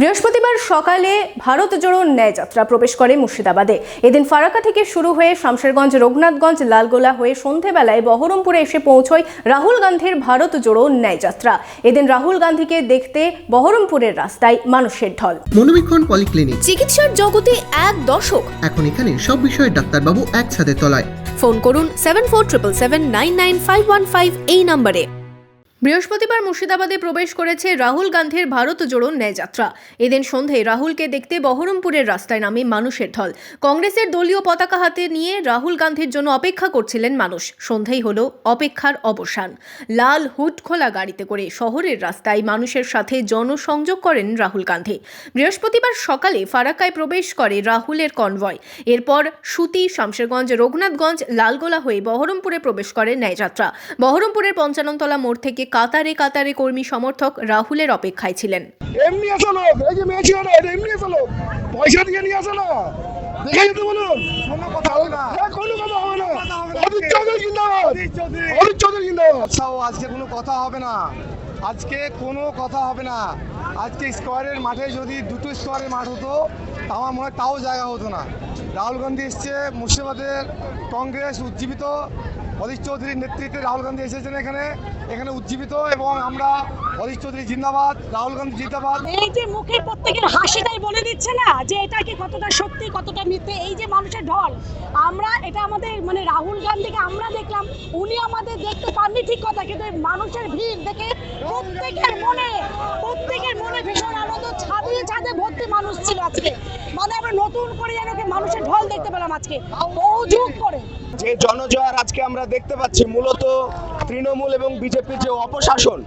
বৃহস্পতিবার সকালে ভারত জোড়ো ন্যায় যাত্রা প্রবেশ করে মুর্শিদাবাদে। এদিন ফারাক্কা থেকে শুরু হয়ে শামশেরগঞ্জ রঘুনাথগঞ্জ লালগোলা হয়ে সন্ধেবেলায় বহরমপুরে এসে পৌঁছয় রাহুল গান্ধীর ভারত জোড়ো ন্যায় যাত্রা এদিন রাহুল গান্ধীকে দেখতে বহরমপুরের রাস্তায় মানুষের ঢল। মনোবীক্ষণ পলিক্লিনিক। চিকিৎসার জগতে এক দশক এখন এখানে সব বিষয়ে ডাক্তারবাবু একসাথে তলায়। ফোন করুন seven four triple seven nine nine five one five এই নম্বরে। বৃহস্পতিবার মুর্শিদাবাদে প্রবেশ করেছে রাহুল গান্ধীর ভারত জোড়ো ন্যায় যাত্রা এদিন সন্ধে রাহুলকে দেখতে বহরমপুরের রাস্তায় নামে মানুষের ঢল। কংগ্রেসের দলীয় পতাকা হাতে নিয়ে রাহুল গান্ধীর জন্য অপেক্ষা করছিলেন মানুষ। সন্ধেই হলো অপেক্ষার অবসান। লাল হুড খোলা গাড়িতে করে শহরের রাস্তায় মানুষের সাথে জনসংযোগ করেন রাহুল গান্ধী। বৃহস্পতিবার সকালে ফারাক্কায় প্রবেশ করে রাহুলের কনভয়। এরপর সুতি, শামশেরগঞ্জ, রঘুনাথগঞ্জ, লালগোলা হয়ে বহরমপুরে প্রবেশ করে ন্যায়যাত্রা। বহরমপুরের পঞ্চাননতলা মোড় থেকে কাতারে কাতারে কর্মী সমর্থক রাহুলের অপেক্ষায় ছিলেন। এমনি আসো লোক এই যে মেয়ে ছিল না এটা এমনি আসো লোক। পয়সা দিয়ে নিয়ে আসো না দেখে যেতে বলুন। কোনো কথা হবে না। কোনো কথা হবে না। অদিত চৌধুরী জিন্দাবাদ। অদিত চৌধুরী। জিন্দাবাদ। আজকে কোনো কথা হবে না। আজকে কোনো কথা হবে না। আজকে স্কোয়ারের মাঠে যদি দুটো স্কোয়ারের মাঠ হতো আমার মনে হয় তাও জায়গা হতো না। রাহুল গান্ধী এসছে মুর্শিদাবাদের কংগ্রেস উজ্জীবিত। অধীর চৌধুরীর নেতৃত্বে রাহুল গান্ধী এসেছেন এখানে। এখানে উজ্জীবিত এবং আমরা অধীর চৌধুরী জিন্দাবাদ, রাহুল গান্ধী জিন্দাবাদ। এই যে মুখের প্রত্যেকের হাসিটাই বলে দিচ্ছে না, যে এটা কি কতটা সত্যি, কতটা মিথ্যে, এই যে মানুষের ঢল। আমরা এটা আমাদের মানে রাহুল গান্ধীকে আমরা দেখলাম, উনি আমাদের দেখতে পাননি ঠিক কথা, কিন্তু মানুষের ভিড় দেখে প্রত্যেকের মনে প্রত্যেকের মনে ভীষণ আনন্দ, ছাদে ছাদে ভর্তি মানুষ ছিল আজকে। নতুন করে যেন মানুষের ঢল দেখতে পেলাম আজকে। বহু যুগ করে। যে জনজয়ার আজকে আমরা দেখতে পাচ্ছি মূলত তৃণমূল এবং বিজেপির যে অপশাসন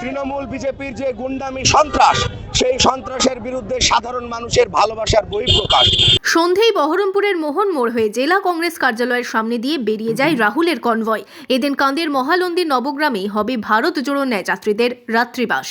তৃণমূল বিজেপির যে গুন্ডামি সন্ত্রাস সেই সন্ত্রাসের বিরুদ্ধে সাধারণ মানুষের ভালোবাসার বহিঃপ্রকাশ সন্ধেই বহরমপুরের মোহন মোড় হয়ে জেলা কংগ্রেস কার্যালয়ের সামনে দিয়ে বেরিয়ে যায় রাহুলের কনভয়। এদিন কান্দের মহালন্দির নবগ্রামেই হবে ভারত জোড়ো ন্যায় যাত্রীদের রাত্রিবাস।